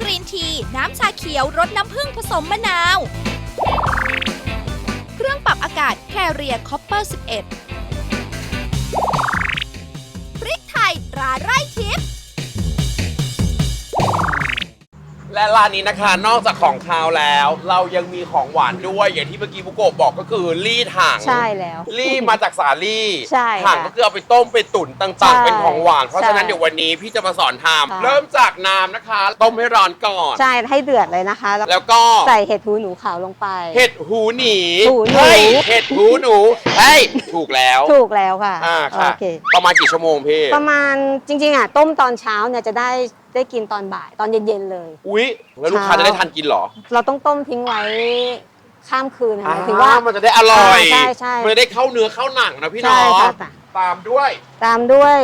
กรีนที น้ำชาเขียวรสน้ำผึ้งผสมมะนาว เครื่องปรับอากาศแคเรียคอปเปอร์ 11 และร้านนี้นะคะ นอกจากของคาวแล้ว เรายังมีของหวานด้วย อย่างที่เมื่อกี้บุโกะบอกก็คือลี่ถังใช่แล้ว ลี่มาจากสาลี่ใช่ถังค่ะก็คือเอาไปต้มไปตุ๋นใช่ต่างๆ เป็นของหวาน เพราะฉะนั้นใช่เดี๋ยววันนี้พี่จะมาสอนทค่ะำเริ่มจากน้ำนะคะ ต้มให้ร้อนก่อน ใช่ให้เดือดเลยนะคะแล้วแล้วก็ใส่เห็ดหูหนูขาวลงไป เห็ดหูหนีหูหนู เฮ้ยเห็ดหูหนูเฮ้ยถูกแล้ว ถูกแล้วค่ะอ่าค่ะโอเค ประมาณกี่ชั่วโมงพี่ ประมาณจริงๆอะต้มตอนเช้าเนี่ยจะได้ได้กินตอนบ่ายตอนเย็นๆเลย อุ๊ยแล้วลูกค้าเช้าจะได้ทันกินเหรอเราต้องต้มทิ้งไว้ข้ามคืนนะอ่าคะถือว่ามันจะได้อร่อยอ่าใช่ใช่ มันจะได้เข้าเนื้อเข้าหนังนะพี่ใช่เนาะค่ะค่ะ ตามด้วย ตามด้วย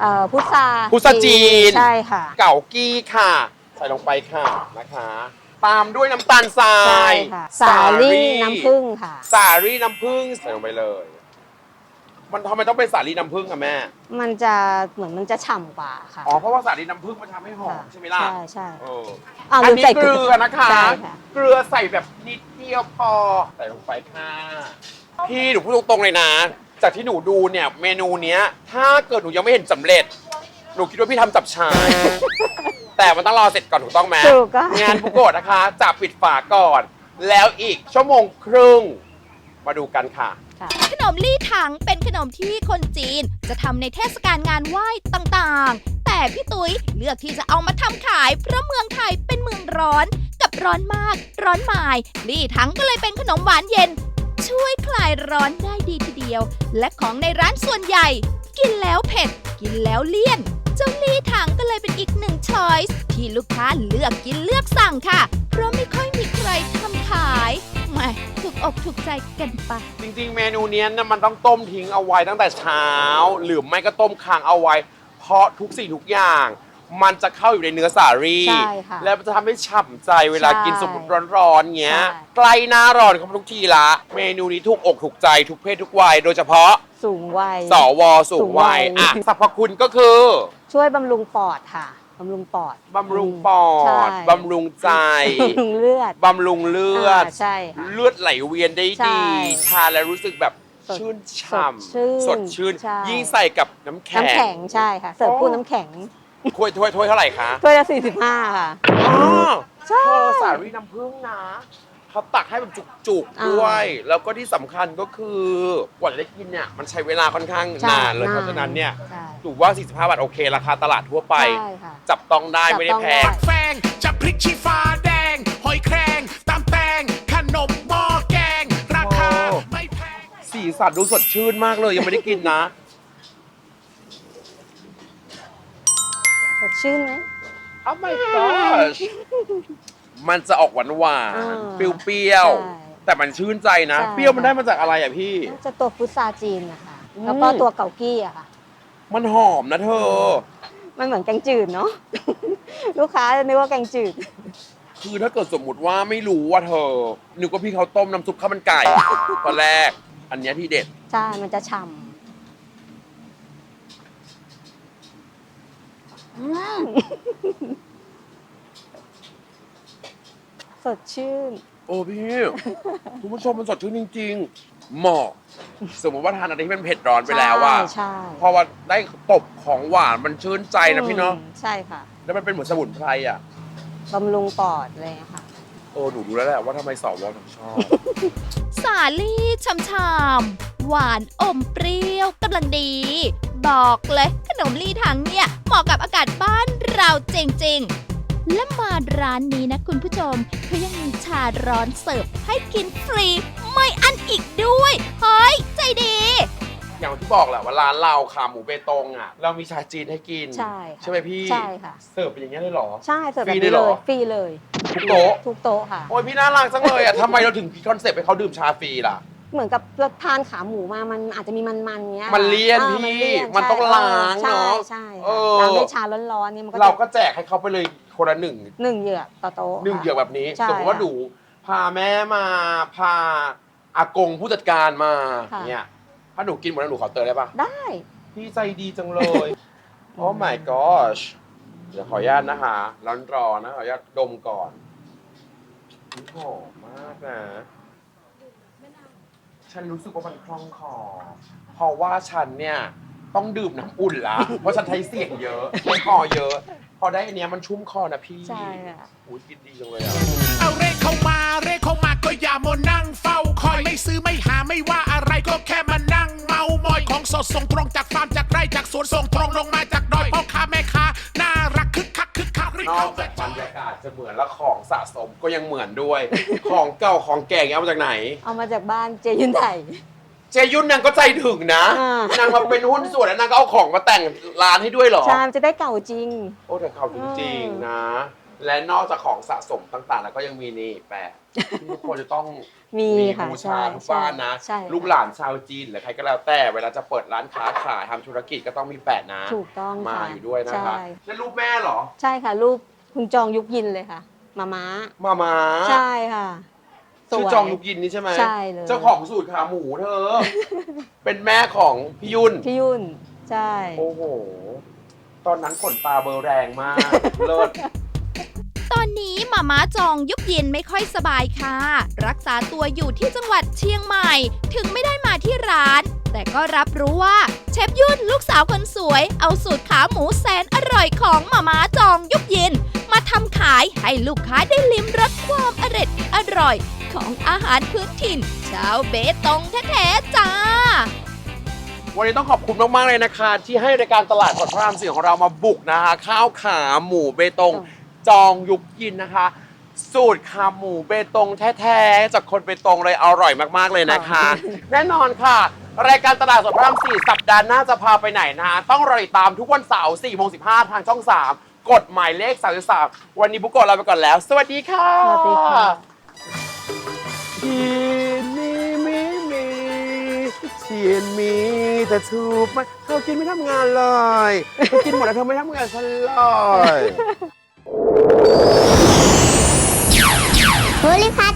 เอ่อพุทราพุทราจีน ใช่ค่ะ เก่ากี้ค่ะ ใส่ลงไปค่ะนะคะ ตามด้วยน้ำตาลทราใช่ยค่ะ สาลี่น้ำผึ้งค่ะ สาลี่น้ำผึ้งใส่ลงไปเลย มันทำไมต้องเป็นสาลี่น้ำผึ้งอะแม่ มันจะเหมือนมันจะฉ่ำกว่าค่ะอ๋อ เพราะว่าสาลี่น้ำผึ้งมันทำให้หอมค่ะใช่ไหมล่ะ ใช่ใช่เอออ้าวอันลืมนี้ใส่เกลือนะคะ ใช่ค่ะเกลือใส่แบบนิดเดียวพอ ใส่ลงไปค่ะพี่หนูพูดตรงๆเลยนะ จากที่หนูดูเนี่ยเมนูเนี้ย ถ้าเกิดหนูยังไม่เห็นสำเร็จ หนูคิดว่าพี่ทำจับชาย แต่มันต้องรอเสร็จก่อนถูกต้องไหม ถูกก็งานบุโกะนะคะจะปิดฝาก่อน แล้วอีกชั่วโมงครึ่ง มาดูกันค่ะค่ะ ขนมลี่ถังเป็นขนมที่คนจีนจะทำในเทศกาลงานไหว้ต่างๆ แต่พี่ตุ้ยเลือกที่จะเอามาทำขาย เพราะเมืองไทยเป็นเมืองร้อนกับร้อนมาก ร้อนหมาย ลี่ถังก็เลยเป็นขนมหวานเย็น ช่วยคลายร้อนได้ดีทีเดียว และของในร้านส่วนใหญ่ กินแล้วเผ็ด กินแล้วเลี่ยนเจ้าลี่ถังก็เลยเป็นอีกหนึ่งช้อยส์ที่ลูกค้าเลือกกินเลือกสั่งค่ะ เพราะไม่ค่อยมีใครทำขาย หม่ถูกอกถูกใจกันไป จริงๆ เมนูเนี้ยนะมันต้องต้มทิ้งเอาไว้ตั้งแต่เช้า หรือไม่ก็ต้มค้างเอาไว้ เพราะทุกสิ่งทุกอย่าง มันจะเข้าอยู่ในเนื้อสาลี่ใช่ค่ะแล้วมันจะทำให้ฉ่ำใจเวลาใช่กินสมมติร้อนๆเงี้ย ใช่ ใกล้หน้าร้อนเข้ามาทุกทีละ เมนูนี้ถูกอกถูกใจทุกเพศทุกวัย โดยเฉพาะสูงวัย สวสูงวัยสูงวัย อะสรรพคุณก็คือ ช่วยบำรุงปอดค่ะ บำรุงปอด บำรุงปอใช่ ด บำรุงใจ บำรุงเลือดบำรุงเลือดาใช่ค่ะ เลือดไหลเวียนได้ใช่ดี ทานแล้วรู้สึกแบบสดชื่นฉ่สดชื่นำสดชื่น ใช่ ยิ่งใส่กับน้ำแข็ง น้ำแข็งใช่ค่ะ เสิร์ฟโอ้คู่น้ำแข็งถ้วยถ้วยถ้วยเท่าไหร่คะถ้วยละ45 ค่ะ อ๋อใช่ เธอสารีน้ำผึ้งนะ เขาตักให้แบบจุกๆอ่าด้วย แล้วก็ที่สำคัญก็คือกว่าจะได้กินเนี่ยมันใช้เวลาค่อนข้างใช่นานเลยนานเพราะฉะนั้นเนี่ยใช่ ถือว่า 45 บาทโอเค ราคาตลาดทั่วไป ใช่ค่ะจับต้องได้จับไม่ได้ต้องแพได้งแฟงจะพริกชี้ฟ้าแดง หอยแครงตามแตงขนมหม้อแกง ราคาโอ้ ไม่แพง สีสันดูสดชื่นมากเลยยังไม่ได้กินนะ สดชื่นไหม Oh my gosh มันจะออกหวานหวานอ่าเปรี้ยวใช่ๆแต่มันชื่นใจนะ ใช่ เปรี้ยวมันได้มาจากอะไรอะพี่ น่าจะตัวพุทราจีนนะคะอืม แล้วก็ตัวเกากี้อะค่ะ มันหอมนะเธอ มันเหมือนแกงจืดเนาะ ลูกค้าจะนึกว่าแกงจืด คือถ้าเกิดสมมุติว่าไม่รู้ว่าเธอนึกว่าพี่เขาต้มน้ำซุปข้าวมันไก่ ตอนแรก อันเนี้ยที่เด็ด ใช่ มันจะฉ่ำ ส ดชื่น โอ้พี่ คุณผู้ชมมันสดชื่นจริง ๆ เหมาะ สมมติว่าทานอะไรที่มันเผ็ดร้อนไปแล้วว่าใช่ใช่พอว่าได้ตบของหวานมันชื่นใจนะพี่เนาะอืมใช่ค่ะ แล้วมันเป็นเหมือนสมุนไพรอะบำรุงปอดเลยอะค่ะ โอ้หนูรู้แล้วแหละว่าทำไมสวถึงชอบ สาลี่ชำชามหวานอมเปรี้ยวกำลังดี บอกเลยขนมลี่ถังเนี่ยเหมาะกับอากาศบ้านเราจริง ๆ และมาร้านนี้นะคุณผู้ชมเขายังมีชาร้อนเสิร์ฟให้กินฟรี ไม่อั้นอีกด้วยเฮ้ยใจดี อย่างที่บอกแหละว่าร้านเราขาหมูเบตงอะ เรามีชาจีนให้กิน ใช่ค่ะใช่ไหมพี่ใช่ค่ะ เสิร์ฟเป็นอย่างนี้ยเลยเหรอ ใช่เสิร์ฟฟรีแบบด้วนี้ยเหรเลอยฟรีเลยทุกโต๊ะทุกโต๊ะค่ะ โอ้ยพี่น่ารักจังเลยอะทำไมเราถึงคิดคอนเซ็ปต์ให้เขาดื่มชาฟรีล่ะ เหมือนกับเราทานขาหมูมามันอาจจะมีมันๆเงี้ยมันเลี่ยนออพี่มัเลี่ยมันต้องล้างใช่เนอะใช่เอค่ะอ ล้างด้วยชาร้อนๆนี่มันก็เราจะก็แจกให้เขาไปเลย คนละหนึ่งหนึ่งเหยือกต่อโต๊ะหนึ่งค่ะเหยือกแบบนี้ใช่สมมติว่าค่ะหนูพาแม่มาพาอากงผู้จัดการมาค่ะ เนี่ยถ้าหนูกินหมดแล้วหนูขอเติมได้ปะได้พี่ใจดีจังเลย โอ้ my gosh เดี๋ยวขออนุญาตนะคะร้อนรอนะขออนุญาตดมก่อนอุ๊ยหอมมากนะ ฉันรู้สึกว่ามันคล่องคอ เพราะว่าฉันเนี่ย ต้องดื่มน้ำอุ่นละ เพราะฉันใช้เสียงเยอะใช้คอเยอะ พอได้อันเนี้ยมันชุ่มคอนะพี่ใช่ค่ะ อุ้ยกินดีจังเลยอะ เอาเรขเข้ามาเรขเข้ามาก็อย่ามัวนั่งเฝ้าคอยไม่ซื้อไม่หาไม่ว่าอะไรก็แค่มานั่งเมามอยของสดส่งตรงจากฟาร์มจากไร่จากสวนส่งตรงลงมาจากดอยพ่อค้าแม่ค้าน่ารักคึกคักคึกคักรีบนอเข้ากจามากบรรยากาศจะเหมือนแล้วของสะสมก็ยังเหมือนด้วย ของเก่าของแก่เอามาจากไหน เอามาจากบ้านเจยุนไถ เจยุ่นนางก็ใจถึงนะอ่านนางมาเป็นหุ้นส่วนแล้วนางก็เอาของมาแต่งร้านให้ด้วยเหรอ ใช่มันจะได้เก่าจริง โอ้แต่เขาจริงๆนะ และนอกจากของสะสมต่างๆ แล้วก็ยังมีนี่แปะที่ทุกคนจะต้องมีค่ะบูใช่ชาทุกบ้านนะ ใช่ค่ะลูกหลานชาวจีนหรือใครก็แล้วแต่เวลาจะเปิดร้านค้าขายทำธุรกิจก็ต้องมีแปะนะ ถูกต้องมาค่ะอยู่ด้วยนะคะใช่นั่นรูปแม่เหรอ ใช่ค่ะรูปคุณจองยุคยินเลยค่ะมาม้า มามา ใช่ค่ะ สวยชื่อจองยุกยินนี่ใช่ไหมใช่เลย เจ้าของสูตรขาหมูเธอ เป็นแม่ของพี่ยุ่น พี่ยุ่น ใช่ โอ้โห ตอนนั้นขนตาเบอร์แรงมาก เลิศ ตอนนี้หมาม้าจองยุบยินไม่ค่อยสบายค่ะ รักษาตัวอยู่ที่จังหวัดเชียงใหม่ ถึงไม่ได้มาที่ร้าน แต่ก็รับรู้ว่าเชฟยุ่นลูกสาวคนสวย เอาสูตรขาหมูแสนอร่อยของหมาม้าจองยุบยิน มาทำขายให้ลูกค้าได้ลิ้มรสความอร็ดอ ร่อยของอาหารพื้นถิ่น ชาวเบตงแท้ๆจ้า วันนี้ต้องขอบคุณมาก ๆ เลยนะคะ ที่ให้รายการตลาดสดพระรามสี่ของเรามาบุกนะคะ ข้าวขาหมูเบตง จองยุกยินนะคะ สูตรขาหมูเบตงแท้ๆจากคนเบตงเลยอร่อยมากๆเลยนะคะ แน่นอนค่ะ รายการตลาดสดพระรามสี่สัปดาห์หน้าจะพาไปไหนนะคะต้องรอติดตามทุกวันเสาร์4โมง15 ทางช่อง 3 กดหมายเลข33วันนี้บุกโกะลาไปก่อนแล้ว สวัสดีค่ะ สวัสดีค่ะ นมีมีมีเชียนมีแต่ถูกไหมเธอกินไม่ทำงานเลยเธอกินหมดแล้วเธอไม่ทำงานฉันเลยโพลิพัท